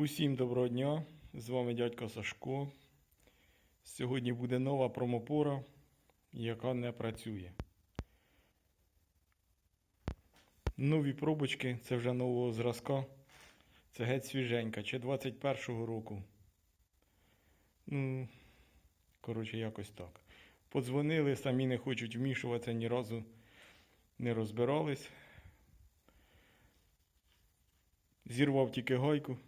Усім доброго дня! З вами дядько Сашко. Сьогодні буде нова промопора, яка не працює. Нові пробочки, це вже нового зразка. Це геть свіженька, чи 21-го року. Ну, коротше, якось так. Подзвонили, самі не хочуть вмішуватися, ні разу не розбирались. Зірвав тільки гайку.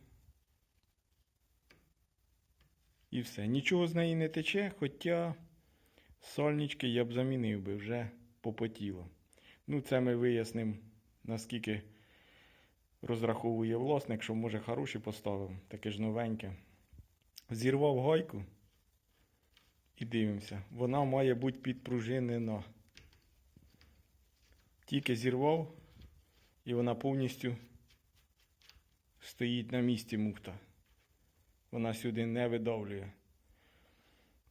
І все. Нічого з неї не тече, хоча сольнички я б замінив би, вже попотіло. Ну, це ми вияснимо, наскільки розраховує власник, що може хороші поставив, таке ж новеньке. Зірвав гайку і дивимося. Вона має бути підпружинена. Тільки зірвав, і вона повністю стоїть на місці муфта. Вона сюди не видавлює.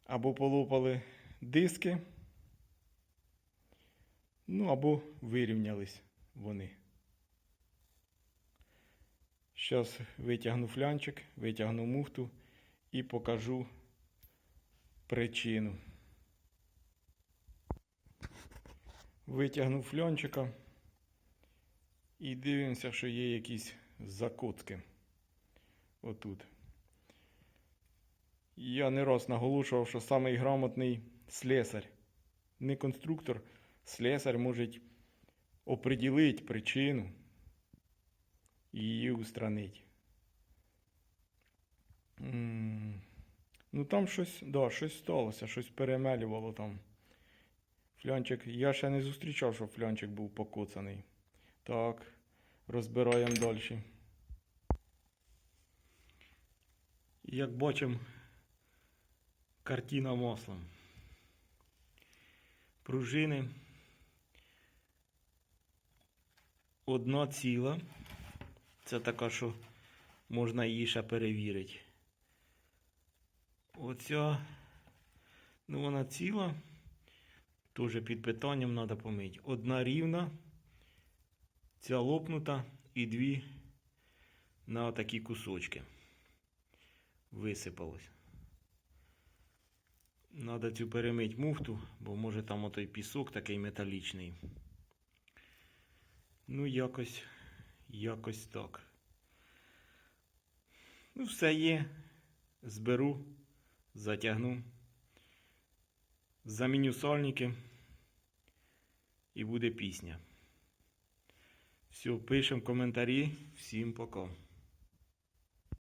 Або полопали диски, ну або вирівнялись вони. Зараз витягну флянчик, витягну муфту і покажу причину. Витягну флянчика і дивимося, що є якісь закутки. Отут. Я не раз наголошував, що самий грамотний слесар, не конструктор, слесар може оприділити причину і її устранити. Ну там щось, да, щось сталося, щось перемелювало там. Флянчик. Я ще не зустрічав, щоб флянчик був покоцаний. Так, розбираємо далі. Як бачимо, картина маслом. Пружини одна ціла. Це така, що можна її ще перевірити. Оця, ну вона ціла. Теж під питанням треба помити. Одна рівна, ця лопнута і дві на такі кусочки. Висипалось. Надо цю перемить муфту, бо може там отой пісок такий металічний. Ну, якось, якось так. Ну, все є. Зберу, затягну. Заміню сольники і буде пісня. Все, пишемо коментарі. Всім пока.